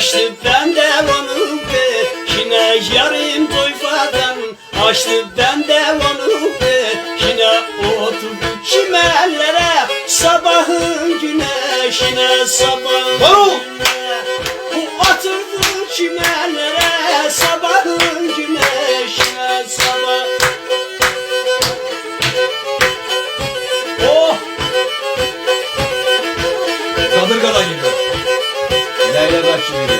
Açtı bende onu be Yine yarım doyfadan Açtı bende onu be Yine oturdu çimenlere. Sabahın güneşine Sabahın Varol! Bu atırdı çimenlere. Sabah şimdi.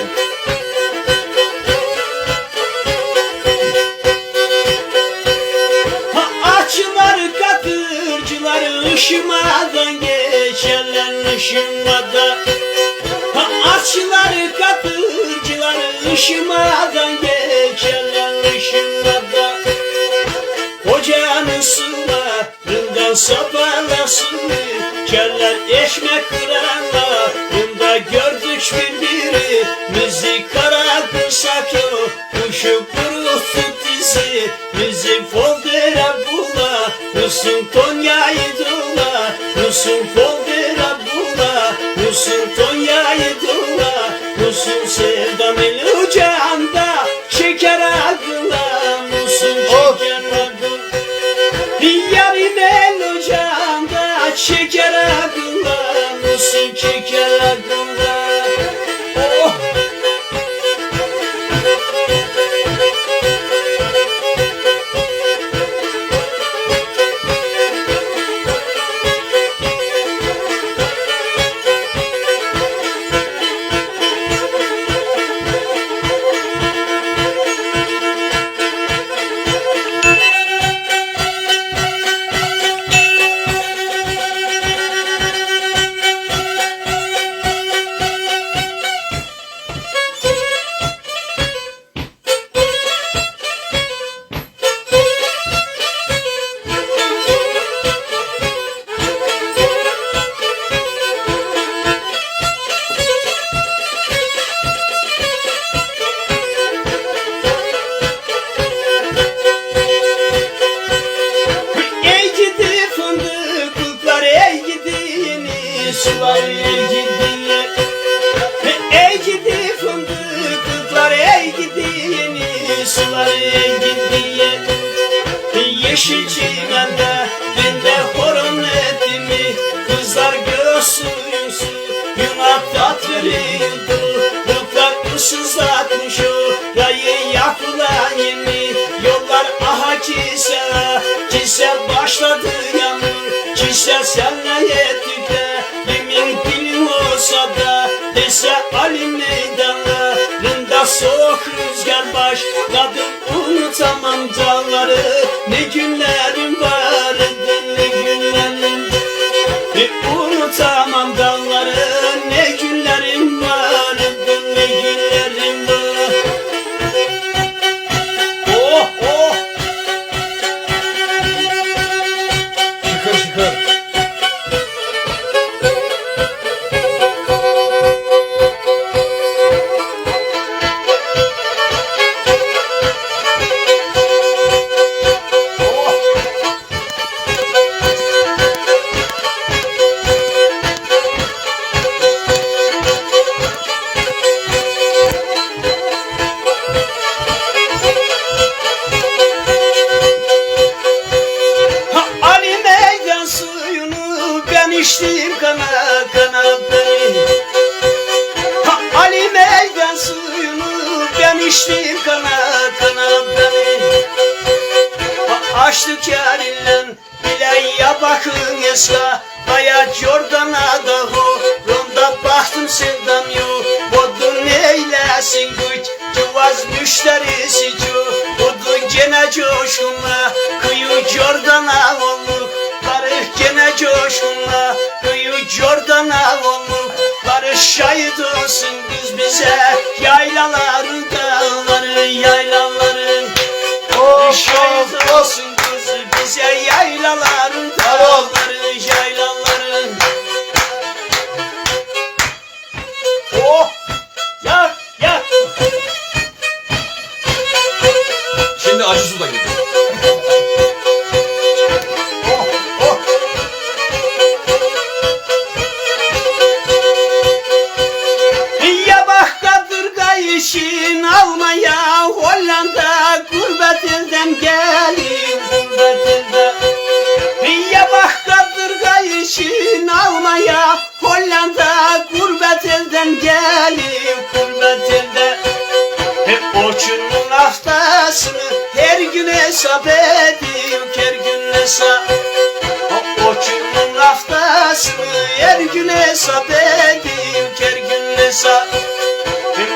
Ha açıları katırcıları ışımadan geçerler ışımada. Ha açıları katırcıları ışımadan geçerler ışımada. Sultan yaydılar Yusuf oldu Rabbuna Yusuf Yımaktat verildi Mutlatmışız atmışı Rayı yakılan yemi Yollar aha kise. Kise başladı yanı Kise senle yettik de Yemin dilim olsa da Rında soğuk rüzgar baş Kadın unutamam dağları Ne günlerim düşleri acı su da kadırga işin almaya Hollanda gurbet elden gelin gurbet elde Ya bak kadırga işin almaya Hollanda gurbet elden gelin gurbet elde hep oçunun haftasını her gün hesap edeyim her gün hesap. O oçunun haftasını her gün hesap edeyim her gün hesap.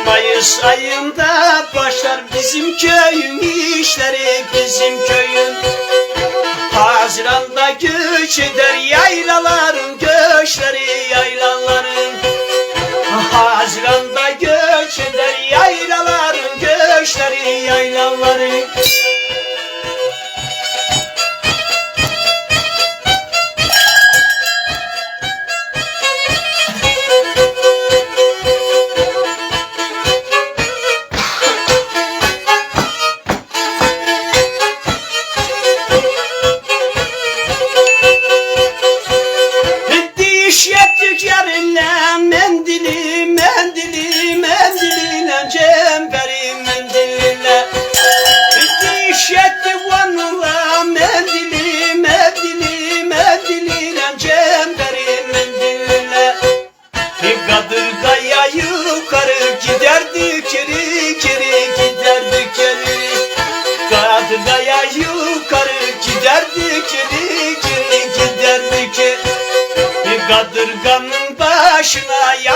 Mayıs ayında başlar bizim köyün işleri bizim köyün. Haziranda göç eder yaylaların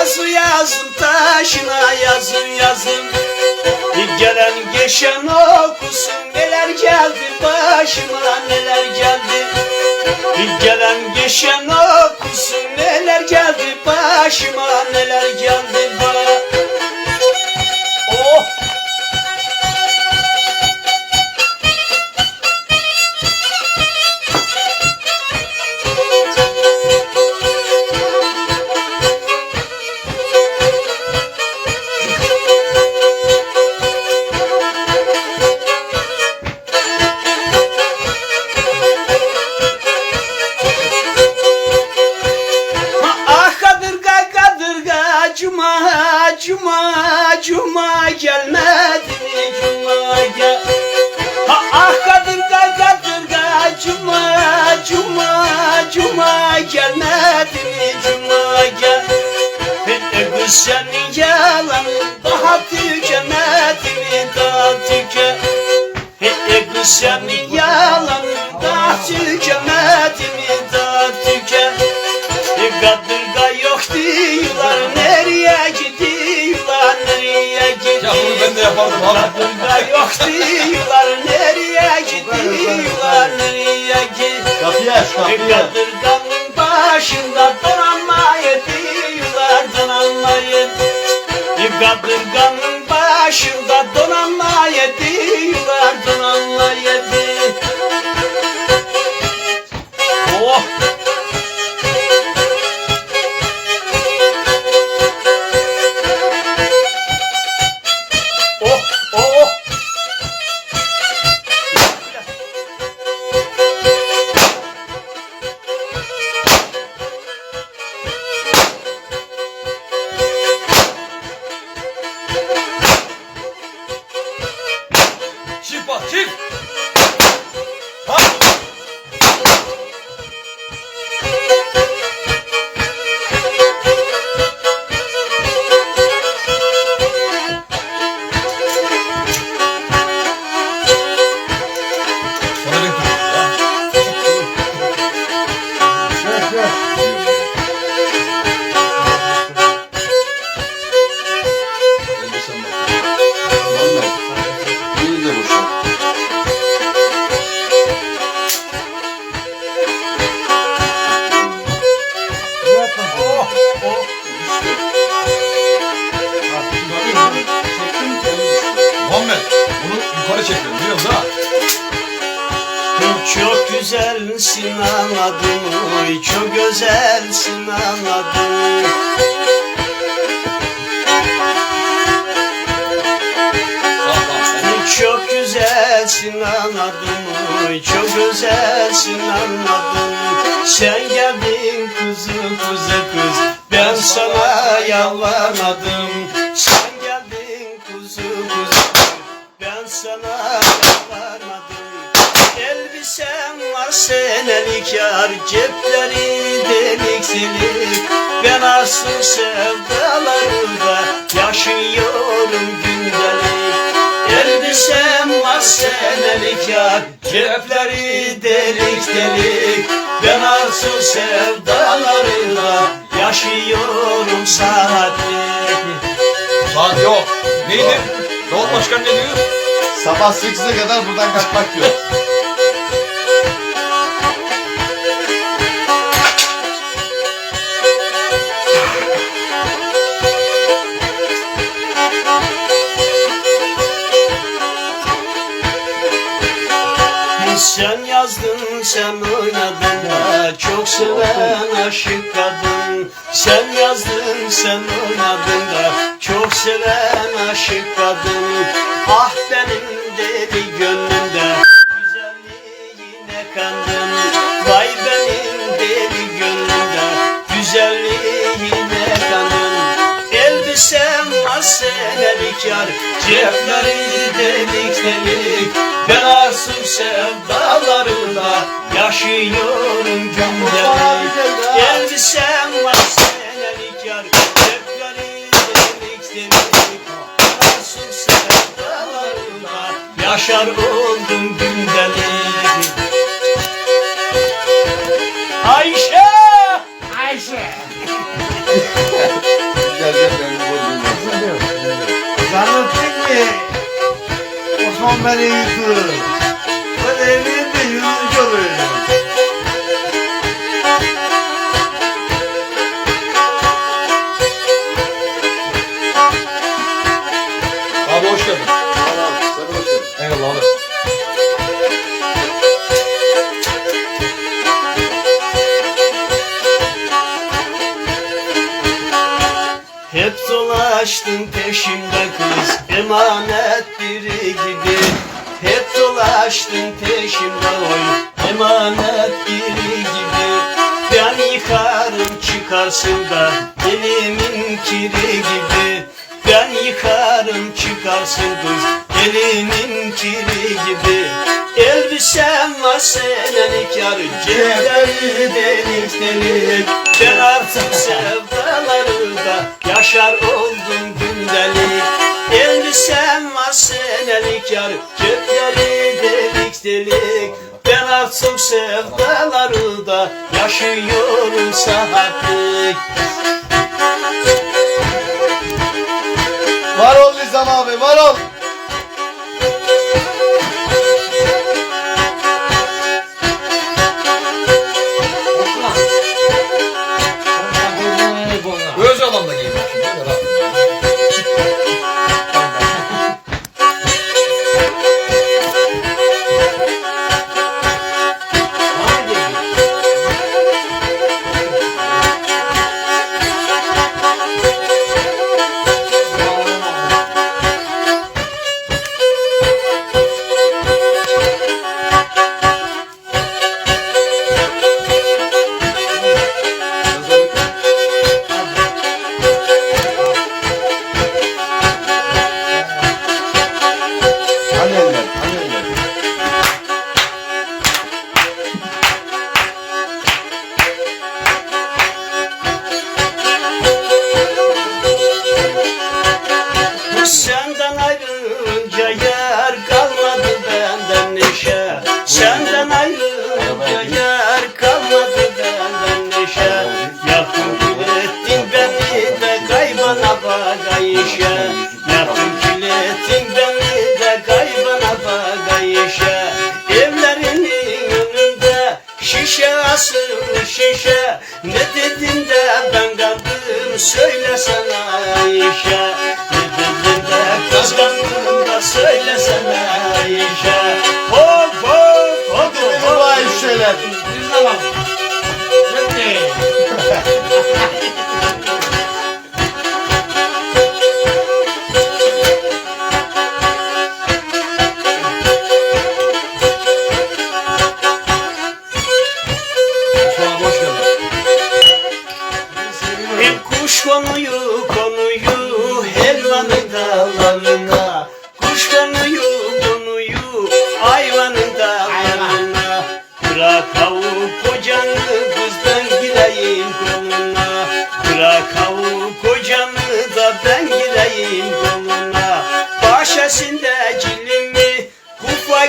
yazı yazın taşına yazın yazın. Gelen geçen okusun neler geldi başıma neler geldi. Gelen geçen okusun neler geldi başıma neler geldi cuma cuma gelmedi mi cuma gel. Ha, Ah kadırga kadırga cuma cuma cuma gelmedi mi cuma gel. Bir kız senin yalanın daha tükenmedi mi daha tüken Bir kız senin yapardım abi. Kadırga yok diyorlar nereye gidiyorlar? Nereye gidiyorlar? Kapıyı aç Bir kadırganın başında donanmayı diyorlar donanmayı Bir kadırganın başında donanmayı diyorlar bunu yukarı çekiyorum biliyor musun ha? Çok güzelsin anladım oy çok güzelsin anladım. Çok güzelsin anladım Çok güzelsin anladım Sen geldin kuzu kuzu kız Ben sana yalvarmadım Ben sana yalvarmadım Elbisem var senelik yar Cepleri delik delik Ben arsız sevdalarında Yaşıyorum gündelik Elbisem var senelik yar Cepleri delik delik Ben arsız sevdalarında Yaşıyorum saatlik Saat yok. Neydi? Davut Başkan ne diyor? Sabah 8'e kadar buradan kaçmak yok. Sen yazdın sen oynadın Çok seven aşık kadın Sen yazdın sen oynadın da Çok seven aşık kadın Ah benim kandım Vay benim deli gönlümde Güzelliğine kandım Elbisem var senelik yar Cepleri delik delik. Ben arsız sevdalarında Yaşıyorum gündelik Elbisem var senelik yar Cepleri delik delik. Ben arsız sevdalarında Yaşar oldum Ayşe! Ayşe! Gel gel beni bozulma. Zannettin mi? Osman beni yuttu. Ben dolaştın peşimde kız emanet biri gibi. Hep dolaştın peşimde oy emanet biri gibi. Ben yıkarım çıkarsın da elimin kiri gibi. Ben yıkarım çıkarsın kız elimin kiri gibi. Elbisem var senelik yar cepleri delik delik. Ben artık sevdalarında yaşar oldum gündelik. Elbisem var senelik yar cepleri delik delik. Ben artık sevdalarında yaşıyorum saatlik. Var ol Nizam abi, var ol. 그렇지.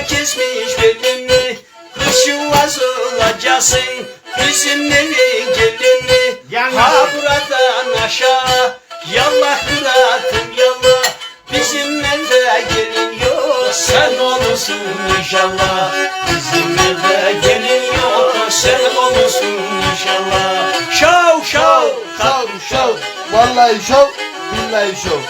kesmiş belini Kışın vaz olacaksın Bizim evi gelini. Ha buradan aşağı Yallah kıratım yallah. Bizim evde gelin yok Sen olursun inşallah. Bizim evde gelin yok Sen olursun inşallah. Şov şov Şov şov. Vallahi şov Billahi şov.